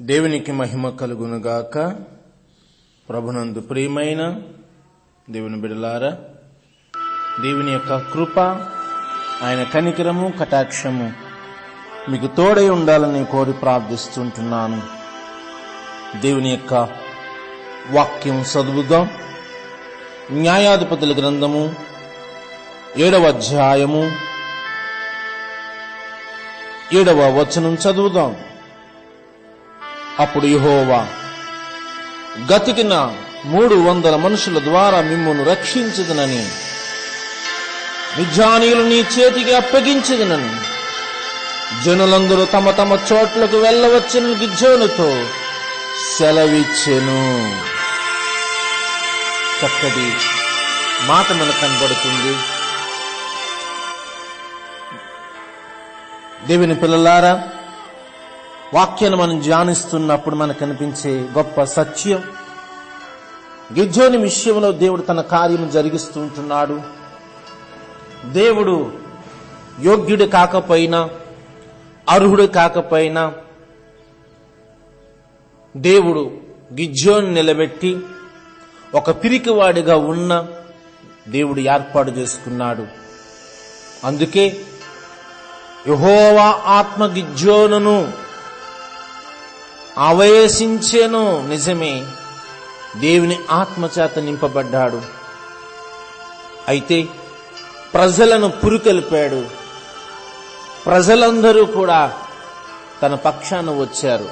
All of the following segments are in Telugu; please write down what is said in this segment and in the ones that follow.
దేవునికి మహిమ కలుగునుగాక. ప్రభునందు ప్రియమైన దేవుని బిడలారా దేవుని యొక్క కృప ఆయన కనికరము కటాక్షము మీకు తోడై ఉండాలని కోరి ప్రార్థిస్తుంటున్నాను. దేవుని యొక్క వాక్యం చదువుదాం. న్యాయాధిపతుల గ్రంథము ఏడవ అధ్యాయము ఏడవ వచనం చదువుదాం. అప్పుడు యెహోవా గతికిన మూడు వందల మనుషుల ద్వారా మిమ్మను రక్షించదనని నిజానీయులు నీ చేతికి అప్పగించదనని జనులందరూ తమ తమ చోట్లకు వెళ్ళవచ్చిన గిజ్జోనుతో సెలవిచ్చెను. చక్కటి మాట మనకు కనబడుతుంది. దేవుని పిల్లలారా వాక్యాన్ని మనం ధ్యానిస్తున్నప్పుడు మనకు కనిపించే గొప్ప సత్యం. గిజ్జోని విషయంలో దేవుడు తన కార్యము జరిగిస్తూ ఉంటున్నాడు. దేవుడు యోగ్యుడు కాకపోయినా అర్హుడు కాకపోయినా దేవుడు గిజ్జోని నిలబెట్టి ఒక పిరికివాడిగా ఉన్న దేవుడు ఏర్పాటు చేసుకున్నాడు. అందుకే యహోవా ఆత్మ గిజ్జోనను ఆవేశించెను నిజమే. దేవుని ఆత్మచేత నింపబడ్డాడు. అయితే ప్రజలను పురికొల్పాడు. ప్రజలందరూ కూడా తన పక్షాన వచ్చారు.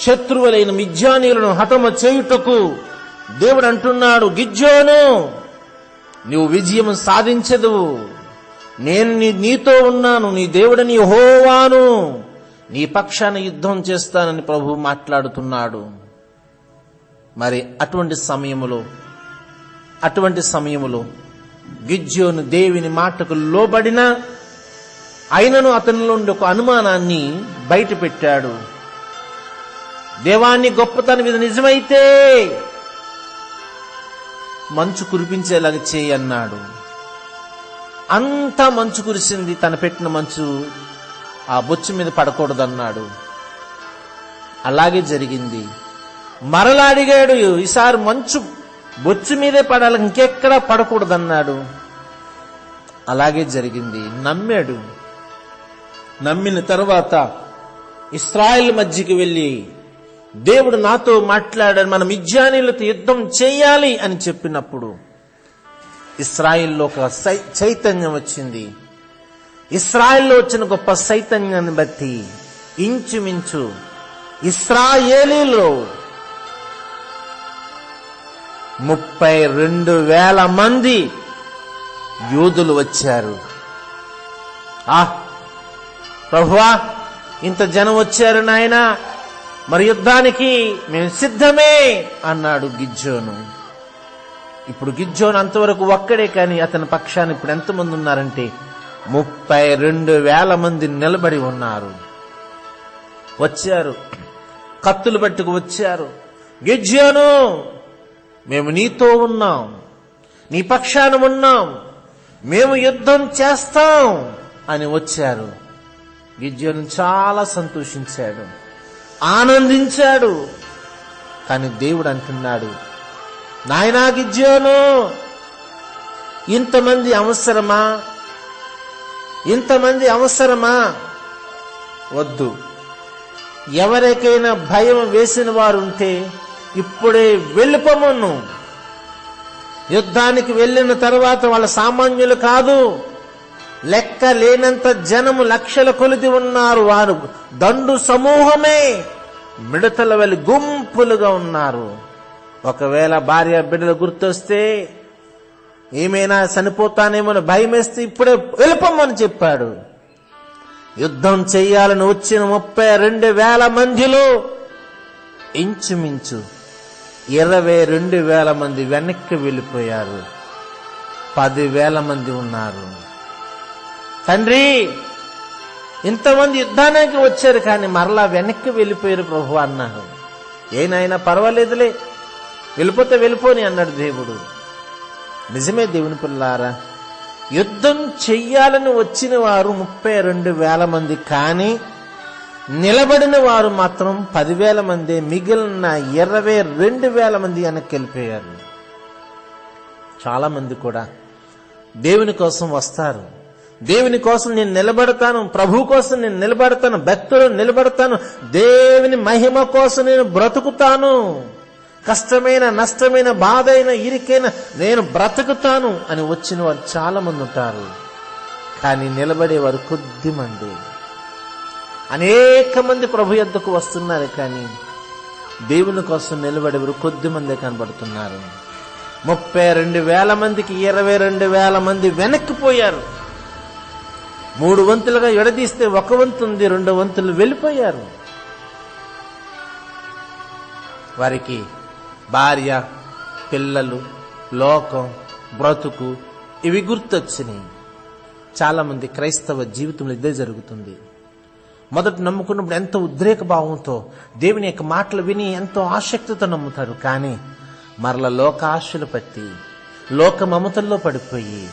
శత్రువులైన మిజ్జానీయులను హతమ చేయుటకు దేవుడు అంటున్నాడు గిజ్జోను నువ్వు విజయం సాధించదు. నేను నీ- నీతో ఉన్నాను నీ దేవుడని హోవాను నీ పక్షాన యుద్ధం చేస్తానని ప్రభు మాట్లాడుతున్నాడు. మరి అటువంటి సమయములో అటువంటి సమయములో గిజ్జోను దేవుని మాటకు లోబడిన అయినను అతనిలో ఉండే ఒక అనుమానాన్ని బయట పెట్టాడు దేవాన్ని గొప్పతనం ఇది నిజమైతే మంచు కురిపించేలాగా చేయి అన్నాడు. అంతా మంచు కురిసింది తన పెట్టిన మంచు ఆ బొచ్చు మీద పడకూడదన్నాడు. అలాగే జరిగింది. మరలా అడిగాడు ఈసారి మంచు బొచ్చు మీదే పడాలి ఇంకెక్కడా పడకూడదన్నాడు. అలాగే జరిగింది. నమ్మాడు. నమ్మిన తర్వాత ఇస్రాయిల్ మధ్యకి వెళ్ళి దేవుడు నాతో మాట్లాడాడు మనం ఇజ్జానీలతో యుద్ధం చేయాలి అని చెప్పినప్పుడు ఇస్రాయిల్లో ఒక చైతన్యం వచ్చింది. ఇస్రాయల్లో వచ్చిన గొప్ప చైతన్యాన్ని బట్టి ఇంచుమించు ఇస్రాయేలీలో ముప్పై రెండు వేల మంది యోధులు వచ్చారు. ఆ ప్రభువా ఇంత జనం వచ్చారు నాయన మరి యుద్ధానికి మేము సిద్ధమే అన్నాడు గిజ్జోను. ఇప్పుడు గిజ్జోను అంతవరకు ఒక్కడే కానీ అతని పక్షాన్ని ఇప్పుడు ఎంతమంది ఉన్నారంటే ముప్పై రెండు వేల మంది నిలబడి ఉన్నారు. వచ్చారు. కత్తులు పట్టుకు వచ్చారు. గిజ్జోను మేము నీతో ఉన్నాం. నీ పక్షాన ఉన్నాం. మేము యుద్ధం చేస్తాం అని వచ్చారు. గిజ్జను చాలా సంతోషించాడు. ఆనందించాడు. కానీ దేవుడు అంటున్నాడు నాయనా గిజ్జోను ఇంతమంది అవసరమా? ఇంతమంది అవసరమా? వద్దు. ఎవరికైనా భయం వేసిన వారుంటే ఇప్పుడే వెళ్ళిపోమను. యుద్ధానికి వెళ్ళిన తర్వాత వాళ్ళ సామాన్యులు కాదు లెక్క లేనంత జనము లక్షల కొలిది ఉన్నారు. వారు దండు సమూహమే మిడతల వెళ్ళి గుంపులుగా ఉన్నారు. ఒకవేళ భార్య బిడ్డలు గుర్తొస్తే ఏమైనా చనిపోతానేమో భయం వేస్తే ఇప్పుడే వెళ్ళిపోమని చెప్పాడు. యుద్ధం చెయ్యాలని వచ్చిన ముప్పై రెండు వేల మందిలో ఇంచుమించు ఇరవై రెండు వేల మంది వెనక్కి వెళ్ళిపోయారు. పదివేల మంది ఉన్నారు. తండ్రి ఇంతమంది యుద్ధానికి వచ్చారు కానీ మరలా వెనక్కి వెళ్ళిపోయారు ప్రభు అన్నారు ఏనాయనా పర్వాలేదులే. వెళ్ళిపోతే వెళ్ళిపోని అన్నాడు దేవుడు. నిజమే దేవుని పిల్లారా? యుద్ధం చెయ్యాలని వచ్చిన వారు ముప్పై రెండు వేల మంది కానీ నిలబడిన వారు మాత్రం పదివేల మంది మిగిలిన ఇరవై రెండు వేల మంది వెనక్కి వెళ్ళిపోయారు. చాలా మంది కూడా దేవుని కోసం వస్తారు. దేవుని కోసం నేను నిలబడతాను ప్రభు కోసం నేను నిలబడతాను భక్తులు నిలబడతాను దేవుని మహిమ కోసం నేను బ్రతుకుతాను. కష్టమైన నష్టమైన బాధ ఇరికైన నేను బ్రతుకుతాను అని వచ్చిన వారు చాలా మంది ఉంటారు. కానీ నిలబడేవారు కొద్ది మంది. అనేక మంది ప్రభు ఎద్దకు వస్తున్నారు కానీ దేవుని కోసం నిలబడేవారు కొద్ది మందే కనబడుతున్నారు. ముప్పై రెండు వేల మందికి ఇరవై రెండు వేల మంది వెనక్కిపోయారు మూడు వంతులుగా ఎడదీస్తే ఒక వంతు ఉంది రెండు వంతులు వెళ్ళిపోయారు. వారికి భార్య పిల్లలు లోకం బ్రతుకు ఇవి గుర్తొచ్చినాయి. చాలామంది క్రైస్తవ జీవితంలో ఇదే జరుగుతుంది. మొదట నమ్ముకున్నప్పుడు ఎంతో ఉద్రేక భావంతో దేవుని యొక్క మాటలు విని ఎంతో ఆసక్తితో నమ్ముతారు. కానీ మరల లోక ఆశలు పట్టి లోక మమతల్లో పడిపోయి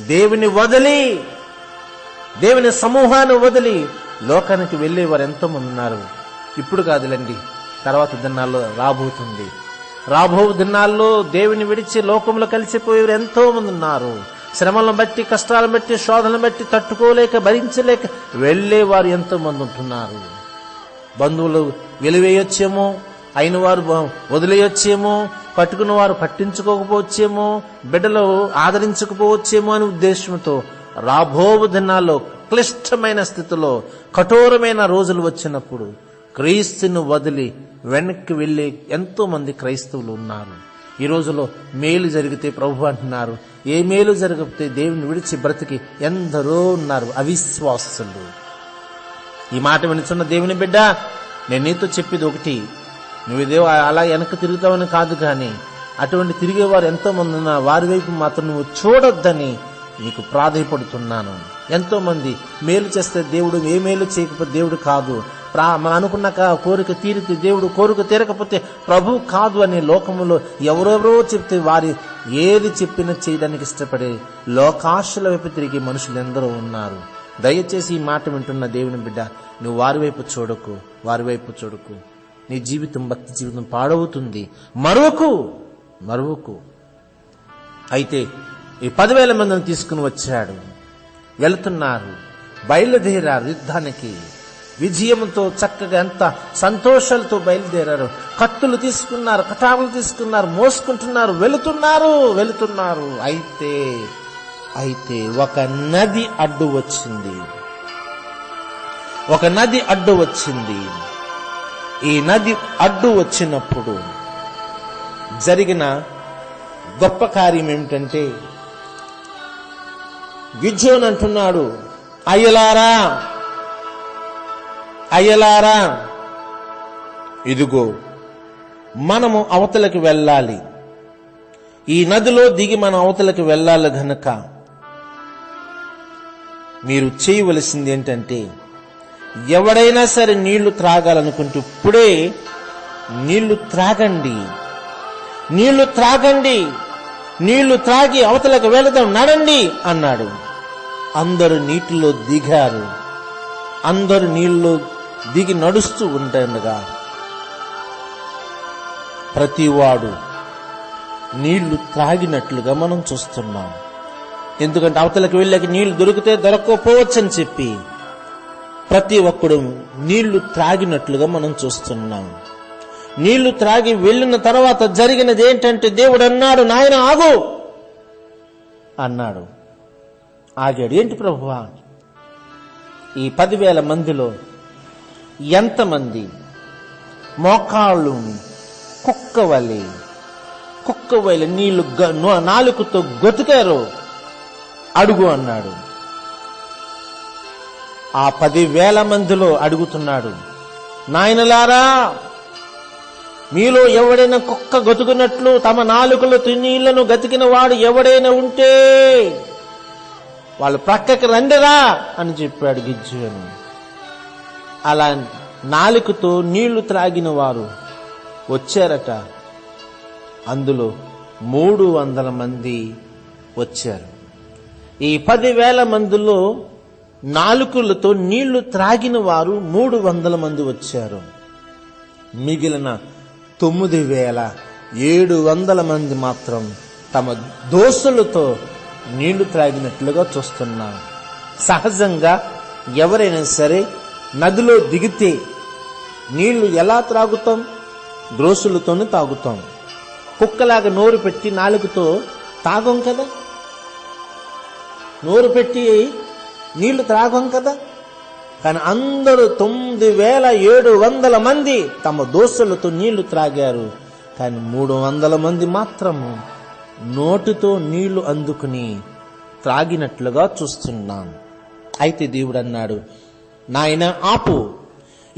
దేవుని వదిలి దేవుని సమూహాన్ని వదిలి లోకానికి వెళ్ళేవారు ఎంతో మంది ఉన్నారు. ఇప్పుడు కాదులండి తర్వాత దినాల్లో రాబోతుంది. రాబో దినాల్లో దేవుని విడిచి లోకంలో కలిసిపోయేవారు ఎంతో మంది ఉన్నారు. శ్రమలను బట్టి కష్టాలను బట్టి శోధనలు బట్టి తట్టుకోలేక భరించలేక వెళ్ళేవారు ఎంతో మంది ఉంటున్నారు. బంధువులు వెలివేయొచ్చేమో అయిన వారు వదిలేయొచ్చేమో పట్టుకున్న వారు పట్టించుకోకపోవచ్చేమో బిడ్డలు ఆదరించకపోవచ్చేమో అనే ఉద్దేశంతో రాబోవు దినాల్లో క్లిష్టమైన స్థితిలో కఠోరమైన రోజులు వచ్చినప్పుడు క్రీస్తును వదిలి వెనక్కి వెళ్ళే ఎంతో మంది క్రైస్తవులు ఉన్నారు. ఈ రోజులో మేలు జరిగితే ప్రభు అంటున్నారు. ఏ మేలు జరగకపోతే దేవుని విడిచి బ్రతికి ఎందరో ఉన్నారు అవిశ్వాసులు. ఈ మాట వినుచున్న దేవుని బిడ్డ నేను నీతో చెప్పేది ఒకటి. నువ్వేదో అలా వెనక్కి తిరుగుతావని కాదు కానీ అటువంటి తిరిగేవారు ఎంతో మంది ఉన్నా వారి వైపు మాత్రం నువ్వు చూడొద్దని నీకు ప్రాధాయపడుతున్నాను. ఎంతో మంది మేలు చేస్తే దేవుడు ఏ మేలు చేయకపోతే దేవుడు కాదు. ప్రా మనం అనుకున్న కోరిక తీరితే దేవుడు కోరిక తీరకపోతే ప్రభు కాదు అనే లోకములో ఎవరెవరో చెప్తే వారి ఏది చెప్పినా చేయడానికి ఇష్టపడే లోకాశల వైపు తిరిగి మనుషులు ఎందరో ఉన్నారు. దయచేసి ఈ మాట వింటున్న దేవుని బిడ్డ నువ్వు వారి వైపు చూడకు వారి వైపు చూడకు. నీ జీవితం భక్తి జీవితం పాడవుతుంది. మరువకు మరువకు. అయితే ఈ పదివేల మందిని తీసుకుని వచ్చాడు. వెళుతున్నారు బయలుదేరారు యుద్ధానికి. విజయంతో చక్కగా ఎంత సంతోషాలతో బయలుదేరారు. కత్తులు తీసుకున్నారు కటాములు తీసుకున్నారు మోసుకుంటున్నారు వెళుతున్నారు వెళుతున్నారు. అయితే అయితే ఒక నది అడ్డు వచ్చింది. ఒక నది అడ్డు వచ్చింది. ఈ నది అడ్డు వచ్చినప్పుడు జరిగిన గొప్ప కార్యం ఏమిటంటే గిజ్జోన్ అంటున్నాడు అయ్యలారా అయ్యలారా ఇదిగో మనము అవతలకి వెళ్ళాలి. ఈ నదిలో దిగి మనం అవతలకి వెళ్ళాలి గనక మీరు చేయవలసింది ఏంటంటే ఎవడైనా సరే నీళ్ళు త్రాగాలనుకుంటే ఇప్పుడే నీళ్ళు త్రాగండి. నీళ్ళు త్రాగండి. నీళ్ళు త్రాగి అవతలకు వెళదాం నడండి అన్నాడు. అందరూ నీటిలో దిగారు. అందరూ నీళ్ళు దిగి నడుస్తూ ఉండగా ప్రతివాడు నీళ్ళు త్రాగినట్లుగా మనం చూస్తున్నాం. ఎందుకంటే అవతలకు వెళ్ళాక నీళ్ళు దొరికితే దొరకకపోవచ్చని చెప్పి ప్రతి ఒక్కడు నీళ్ళు త్రాగినట్లుగా మనం చూస్తున్నాం. నీళ్ళు త్రాగి వెళ్ళిన తర్వాత జరిగినది ఏంటంటే దేవుడు అన్నాడు నాయన ఆగు! అన్నాడు. ఆగాడు. ఏంటి ప్రభువా? ఈ పదివేల మందిలో ఎంతమంది? మోకాళ్ళు కుక్క వలి కుక్క వలి నీళ్ళు గ- నో- నాలుకతో గొతికారు. అడుగు అన్నాడు. ఆ పదివేల మందిలో అడుగుతున్నాడు. నాయనలారా మీలో ఎవడైనా కుక్క గతుకున్నట్లు తమ నాలుకలు తిన్నీళ్ళను గతికిన వాడు ఎవడైనా ఉంటే వాళ్ళు ప్రక్కకి రండిరా అని చెప్పాడు గిజ్జు అని అలా నాలుకతో నీళ్ళు త్రాగిన వారు వచ్చారట. అందులో మూడు వందల మంది వచ్చారు. ఈ పదివేల మందిలో నాలుకలతో నీళ్ళు త్రాగిన వారు మూడు వందల మంది వచ్చారు. మిగిలిన తొమ్మిది వేల ఏడు వందల మంది మాత్రం తమ దోస్తులతో నీళ్ళు త్రాగినట్లుగా చూస్తున్నాం సహజంగా ఎవరైనా సరే నదిలో దిగితే నీళ్ళు ఎలా త్రాగుతాం? ద్రోసులతోనే తాగుతాం. కుక్కలాగా నోరు పెట్టి నాలుగుతో తాగం కదా? నోరు పెట్టి నీళ్ళు త్రాగం కదా? కానీ అందరూ తొమ్మిది వేల ఏడు వందల మంది తమ దోస్తులతో నీళ్ళు త్రాగారు. కానీ మూడు వందల మంది మాత్రం నోటితో నీళ్ళు అందుకుని త్రాగినట్లుగా చూస్తున్నాం. అయితే దేవుడు అన్నాడు నాయన ఆపు.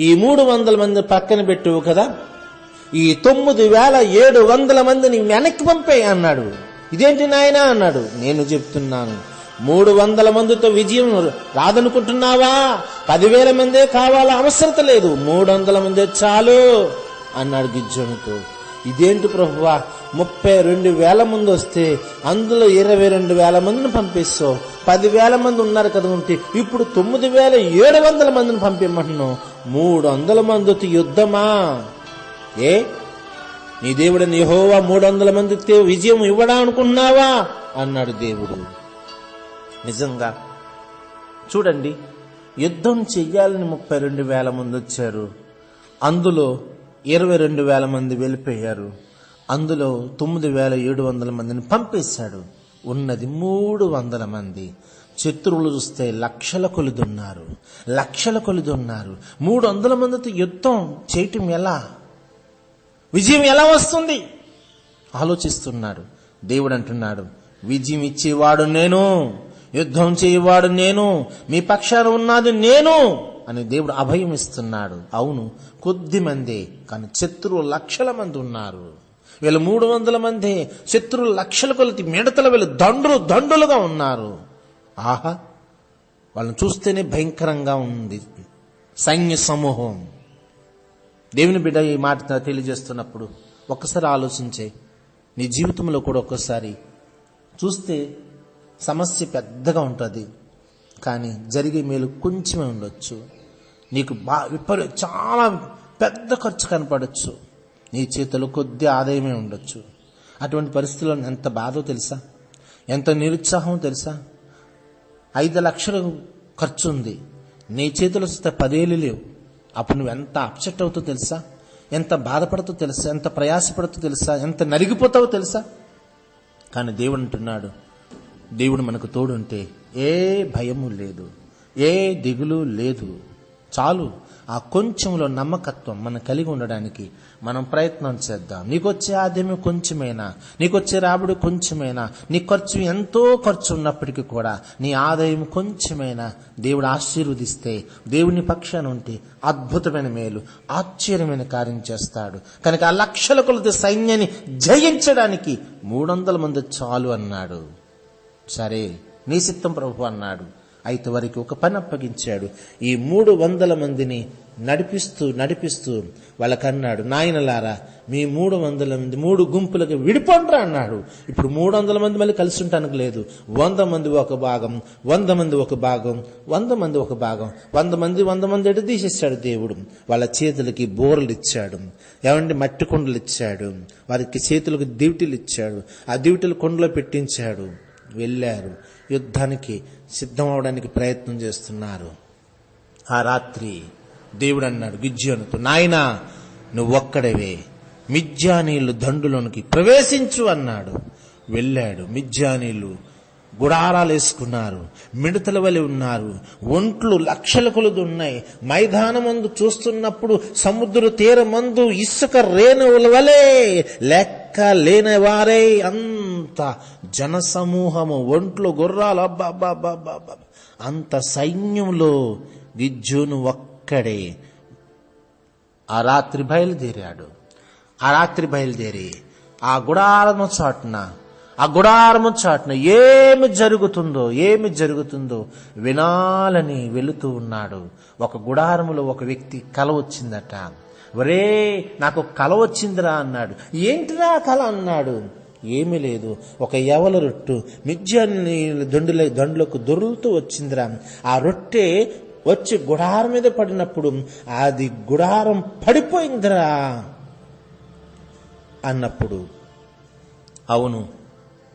ఈ మూడు వందల మంది పక్కన పెట్టువు కదా? ఈ తొమ్మిది వేల ఏడు వందల మందిని వెనక్కి పంపే అన్నాడు. ఇదేంటి నాయనా అన్నాడు. నేను చెప్తున్నాను. మూడు వందల మందితో విజయం రాదనుకుంటున్నావా? పదివేల మందే కావాలా అవసరత లేదు. మూడు వందల మందే చాలు అన్నాడు గిజ్జోనితో. ఇదేంటి ప్రభువా? ముప్పై రెండు వేల మంది వస్తే అందులో ఇరవై రెండు వేల మందిని పంపిస్తావు. పదివేల మంది ఉన్నారు కదా ఉంటే ఇప్పుడు తొమ్మిది వేల ఏడు వందల మందిని పంపిమ్మంటున్నావు మూడు వందల మందితో యుద్ధమా? ఏ? నీ దేవుడిని యెహోవా మూడు వందల మందికి విజయం ఇవ్వడా అనుకున్నావా అన్నాడు దేవుడు. నిజంగా? చూడండి. యుద్ధం చెయ్యాలని ముప్పై రెండు వేల మంది వచ్చారు. అందులో ఇరవై రెండు వేల మంది వెళ్ళిపోయారు. అందులో తొమ్మిది వేల ఏడు వందల మందిని పంపేశాడు. ఉన్నది మూడు వందల మంది. శత్రువులు చూస్తే లక్షల కొలిదున్నారు. లక్షల కొలిదున్నారు. మూడు వందల మందితో యుద్ధం చేయటం ఎలా? విజయం ఎలా వస్తుంది? ఆలోచిస్తున్నాడు. దేవుడు అంటున్నాడు విజయం ఇచ్చేవాడు నేను యుద్ధం చేయవాడు నేను మీ పక్షాన ఉన్నది నేను. అని దేవుడు అభయం ఇస్తున్నాడు. అవును కొద్ది మందే కానీ శత్రువు లక్షల మంది ఉన్నారు. వీళ్ళు మూడు వందల మంది శత్రువులు లక్షల కొలతి మిడతల వీళ్ళు దండులు దండులుగా ఉన్నారు. ఆహా వాళ్ళని చూస్తేనే భయంకరంగా ఉంది సైన్య సమూహం. దేవుని బిడ్డ ఈ మాట తెలియజేస్తున్నప్పుడు ఒక్కసారి ఆలోచించే నీ జీవితంలో కూడా ఒక్కసారి చూస్తే సమస్య పెద్దగా ఉంటుంది. కానీ జరిగే మేలు కొంచెమే ఉండొచ్చు. నీకు బా విపరీ చాలా పెద్ద ఖర్చు కనపడచ్చు. నీ చేతిలో కొద్ది ఆదాయమే ఉండొచ్చు. అటువంటి పరిస్థితుల్లో ఎంత బాధో తెలుసా? ఎంత నిరుత్సాహం తెలుసా? ఐదు లక్షలు ఖర్చు ఉంది నీ చేతిలో వస్తే పదేళ్ళు లేవు. అప్పుడు నువ్వు ఎంత అప్సెట్ అవుతో తెలుసా? ఎంత బాధపడతో తెలుసా? ఎంత ప్రయాసపడుతూ తెలుసా? ఎంత నలిగిపోతావో తెలుసా? కానీ దేవుడు అంటున్నాడు దేవుడు మనకు తోడుంటే ఏ భయము లేదు ఏ దిగులు లేదు. చాలు. ఆ కొంచెంలో నమ్మకత్వం మనం కలిగి ఉండడానికి మనం ప్రయత్నం చేద్దాం. నీకొచ్చే ఆదాయం కొంచెమైనా నీకొచ్చే రాబడి కొంచెమైనా నీ ఖర్చు ఎంతో ఖర్చు ఉన్నప్పటికీ కూడా నీ ఆదాయం కొంచెమైనా దేవుడు ఆశీర్వదిస్తే దేవుని పక్షాన ఉంటే అద్భుతమైన మేలు ఆశ్చర్యమైన కార్యం చేస్తాడు. కనుక ఆ లక్షల కొలది సైన్యాన్ని జయించడానికి మూడు వందల మంది చాలు అన్నాడు. సరే నీ సిద్ధం ప్రభు అన్నాడు. అయితే వారికి ఒక పని అప్పగించాడు. ఈ మూడు వందల మందిని నడిపిస్తూ నడిపిస్తూ వాళ్ళకన్నాడు నాయనలారా మీ మూడు వందల మంది మూడు గుంపులకు విడిపండ్రా అన్నాడు. ఇప్పుడు మూడు వందల మంది మళ్ళీ కలిసి ఉండటానికి లేదు. వంద మంది ఒక భాగం వంద మంది ఒక భాగం వంద మంది ఒక భాగం. వంద మంది వంద మంది ఎటు తీసేశాడు దేవుడు. వాళ్ళ చేతులకి బోర్లు ఇచ్చాడు. ఏమంటే మట్టి కొండలు ఇచ్చాడు. వారికి చేతులకు దివిటీలు ఇచ్చాడు. ఆ దివిటీలు కుండలో పెట్టించాడు. వెళ్ళారు. యుద్ధానికి సిద్ధం అవడానికి ప్రయత్నం చేస్తున్నారు. ఆ రాత్రి దేవుడు అన్నాడు గిజ్జోనుతో నాయనా నువ్వొక్కడవే. మిజ్జానీళ్ళు దండులోనికి ప్రవేశించు అన్నాడు. వెళ్ళాడు. మిజ్జానీళ్ళు గుడారాలు వేసుకున్నారు. మిడతల వలె ఉన్నారు. ఒంట్లు లక్షల కొలది ఉన్నాయి. మైదానమందు చూస్తున్నప్పుడు సముద్ర తీరమందు ఇసుక రేణువుల వలె లెక్క లేని వారే అంత జనసమూహము ఒంట్లు గుర్రాలు అబ్బా అబ్బా అబ్బా అబ్బా అబ్బా. అంత సైన్యంలో గిజ్జును ఒక్కడే. ఆ రాత్రి బయలుదేరాడు. ఆ రాత్రి బయలుదేరి ఆ గుడారము చాటున ఆ గుడారము చాటున ఏమి జరుగుతుందో ఏమి జరుగుతుందో వినాలని వెళుతూ ఉన్నాడు. ఒక గుడారములో ఒక వ్యక్తి కల వచ్చిందట. ఒరే నాకు కల వచ్చిందిరా అన్నాడు. ఏంటిరా కల అన్నాడు? ఏమీ లేదు. ఒక ఎవల రొట్టు మిజ్జాన్ని దొండుల దొండులకు దొరులుతూ వచ్చిందిరా. ఆ రొట్టె వచ్చి గుడారం మీద పడినప్పుడు అది గుడారం పడిపోయిందిరా అన్నప్పుడు అవును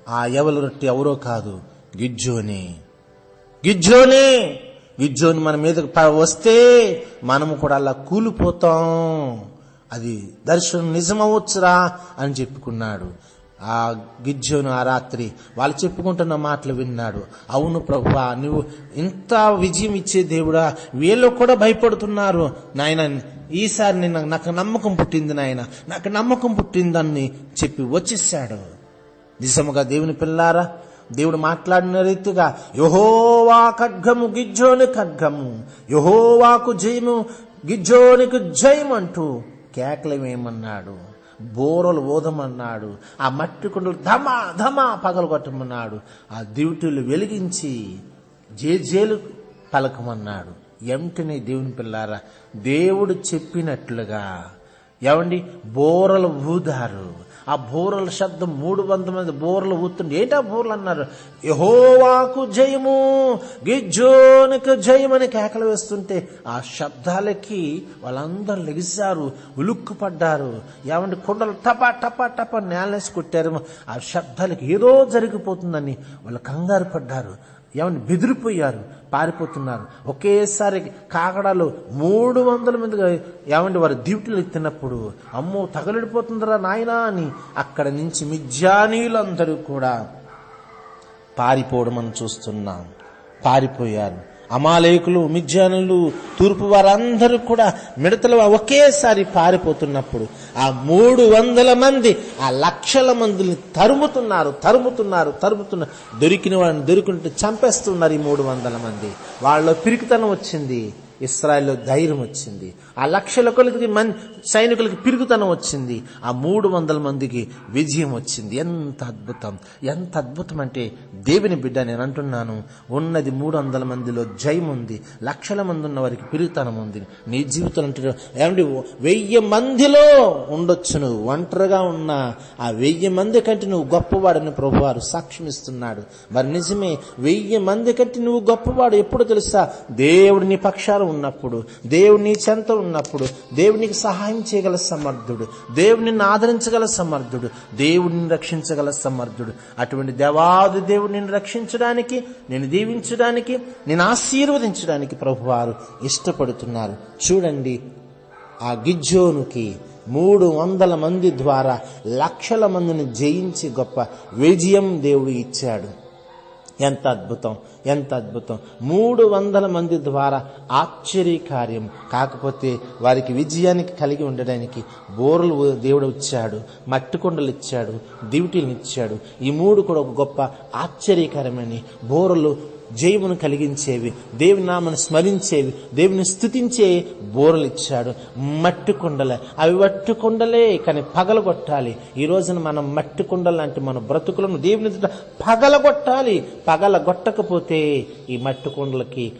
ఆ ఎవల రొట్టె ఎవరో కాదు గిజ్జోనే. గిజ్జోనే! విద్యోని మన మీద వస్తే మనము కూడా అలా కూలిపోతాం. అది దర్శనం నిజమవచ్చురా అని చెప్పుకున్నాడు. ఆ గిజ్జోను ఆ రాత్రి వాళ్ళు చెప్పుకుంటున్న మాటలు విన్నాడు. అవును ప్రభువా నువ్వు ఇంత విజయం ఇచ్చే దేవుడా వీళ్ళు కూడా భయపడుతున్నారు. నాయన ఈసారి నేను నాకు నమ్మకం పుట్టింది నాయన నాకు నమ్మకం పుట్టిందని చెప్పి వచ్చేసాడు. నిజముగా దేవుని పిల్లారా దేవుడు మాట్లాడిన రీతిగా యహోవా ఖడ్గము గిజ్జోని ఖడ్గము యహోవాకు జయము గిజ్జోనికి జయం అంటూ కేకలమేమన్నాడు బోరలు ఓదమన్నాడు ఆ మట్టి కుండలు ధమా ధమా పగలగొట్టమన్నాడు ఆ దివిటీలు వెలిగించి జేజేలు పలకమన్నాడు. ఎంటనే దేవుని పిల్లారా దేవుడు చెప్పినట్లుగా ఏమండి? బోరలు ఊదారు. ఆ బోరల శబ్దం మూడు వందల మంది బోర్లు ఊతుండే ఏంటా బోర్లు అన్నారు? యహోవాకు జయము గిజ్జోనికి జయమని కేకలు వేస్తుంటే ఆ శబ్దాలకి వాళ్ళందరూ లెగిశారు ఉలుక్కుపడ్డారు. పడ్డారు ఏమండి టపా టపా టపా నేలేసి కొట్టారు. ఆ శబ్దాలకి ఏదో జరిగిపోతుందని వాళ్ళు కంగారు పడ్డారు. ఏమని బెదిరిపోయారు పారిపోతున్నారు. ఒకేసారి కాకడాలు మూడు వందల మందిగా ఏమంటే వారు డ్యూటీలు ఎత్తినప్పుడు అమ్మో తగలడిపోతుందిరా నాయనా అని అక్కడ నుంచి మిజ్జానీయులందరూ కూడా పారిపోవడం మనం చూస్తున్నాం. పారిపోయారు. అమాలేకులు మిజ్జానులు తూర్పు వారందరూ కూడా మిడతలు ఒకేసారి పారిపోతున్నప్పుడు ఆ మూడు వందల మంది ఆ లక్షల మందిని తరుముతున్నారు తరుముతున్నారు తరుముతున్నారు దొరికిన వాడిని దొరికినట్టు చంపేస్తున్నారు ఈ మూడు వందల మంది. వాళ్ళలో పిరికితనం వచ్చింది. ఇస్రాయల్లో ధైర్యం వచ్చింది. ఆ లక్షల కొలకి మన్ సైనికులకి పిరుగుతనం వచ్చింది. ఆ మూడు వందల మందికి విజయం వచ్చింది. ఎంత అద్భుతం. ఎంత అద్భుతం అంటే దేవుని బిడ్డ నేను అంటున్నాను. ఉన్నది మూడు వందల మందిలో జయం ఉంది. లక్షల మంది ఉన్న వారికి పిరుగుతనం ఉంది. నీ జీవితం అంటే ఏమండి? వెయ్యి మందిలో ఉండొచ్చు నువ్వు ఒంటరిగా ఉన్న ఆ వెయ్యి మంది కంటే నువ్వు గొప్పవాడని ప్రభువారు సాక్ష్యమిస్తున్నాడు మరి నిజమే వెయ్యి మంది కంటే నువ్వు గొప్పవాడు ఎప్పుడు తెలుసా? దేవుడు నీ పక్షాలు ఉన్నప్పుడు దేవుడు నీ చెంత ఉన్నప్పుడు దేవునికి సహాయం చేయగల సమర్థుడు దేవుడిని ఆదరించగల సమర్థుడు దేవుడిని రక్షించగల సమర్థుడు. అటువంటి దేవాది దేవుడు నిన్ను రక్షించడానికి నేను దీవించడానికి నేను ఆశీర్వదించడానికి ప్రభువారు ఇష్టపడుతున్నారు. చూడండి ఆ గిజ్జోనుకి మూడు వందల మంది ద్వారా లక్షల మందిని జయించి గొప్ప విజయం దేవుడు ఇచ్చాడు. ఎంత అద్భుతం ఎంత అద్భుతం. మూడు వందల మంది ద్వారా ఆశ్చర్యకార్యం. కాకపోతే వారికి విజయానికి కలిగి ఉండడానికి బోర్లు దేవుడు ఇచ్చాడు మట్టికొండలు ఇచ్చాడు దివిటీలను ఇచ్చాడు ఈ మూడు కూడా ఒక గొప్ప ఆశ్చర్యకరమని బోరలు జయమును కలిగించేవి దేవుని నామను స్మరించేవి దేవుని స్థుతించే బోరలు ఇచ్చాడు. మట్టి కుండలే. అవి మట్టి కుండలే కానీ పగలగొట్టాలి. ఈ రోజున మనం మట్టి కొండలు లాంటి మన బ్రతుకులను దేవుని పగలగొట్టాలి. పగలగొట్టకపోతే ఈ మట్టి కుండలకి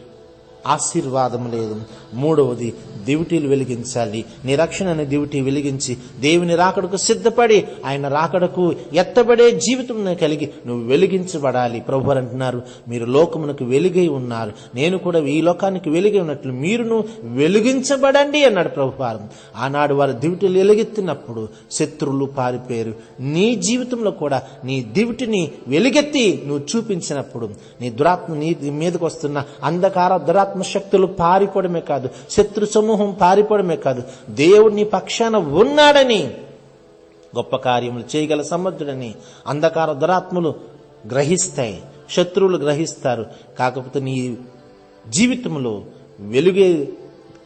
ఆశీర్వాదం లేదు. మూడవది దివిటీలు వెలిగించాలి. నిరక్షణ అనే దివిటి వెలిగించి దేవుని రాకడకు సిద్ధపడి ఆయన రాకడకు ఎత్తబడే జీవితం కలిగి నువ్వు వెలిగించబడాలి. ప్రభు అంటున్నారు మీరు లోకమునకు వెలుగై ఉన్నారు. నేను కూడా ఈ లోకానికి వెలుగై ఉన్నట్లు మీరును వెలిగించబడండి అన్నాడు ప్రభువారం. ఆనాడు వారు దివిటీలు వెలుగెత్తినప్పుడు శత్రువులు పారిపోయారు. నీ జీవితంలో కూడా నీ దివిటిని వెలుగెత్తి నువ్వు చూపించినప్పుడు నీ దురాత్మ నీ మీదకు వస్తున్న అంధకార దురాత్మ శక్తులు పారిపోవడమే కాదు శత్రు సమూహం పారిపోవడమే కాదు. దేవుడు నీ పక్షాన ఉన్నాడని గొప్ప కార్యములు చేయగల సమర్థుడని అంధకార దురాత్మలు గ్రహిస్తాయి. శత్రువులు గ్రహిస్తారు. కాకపోతే నీ జీవితంలో వెలుగే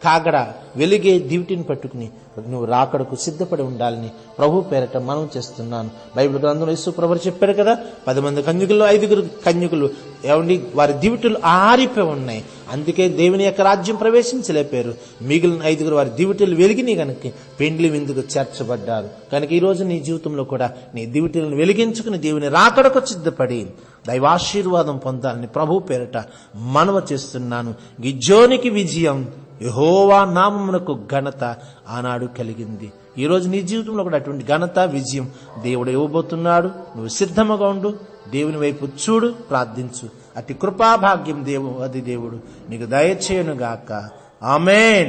కాగడ వెలిగే దివిటిని పట్టుకుని నువ్వు రాకడకు సిద్ధపడి ఉండాలని ప్రభు పేరట మనం చేస్తున్నాను. బైబిల్ గ్రంథంలో యేసు ప్రభు చెప్పారు కదా పది మంది కన్యకుల్లో ఐదుగురు కన్యకులు. ఏమండి? వారి దివిటులు ఆరిపోయి ఉన్నాయి. అందుకే దేవుని యొక్క రాజ్యం ప్రవేశించలేపారు. మిగిలిన ఐదుగురు వారి దివిటలు వెలిగిని కనుక పెండ్లి విందుకు చేర్చబడ్డారు. కనుక ఈరోజు నీ జీవితంలో కూడా నీ దివిటలను వెలిగించుకుని దేవుని రాకడకు సిద్ధపడి దైవాశీర్వాదం పొందాలని ప్రభు పేరట మనవ చేస్తున్నాను. గిజ్జోనికి విజయం యహోవా నామమునకు ఘనత ఆనాడు కలిగింది. ఈ రోజు నీ జీవితంలో కూడా అటువంటి ఘనత విజయం దేవుడు ఇవ్వబోతున్నాడు. నువ్వు సిద్ధముగా ఉండు దేవుని వైపు చూడు ప్రార్థించు. అతి కృపాభాగ్యం దేవు అది దేవుడు. నీకు దయచేయను గాక ఆమెన్.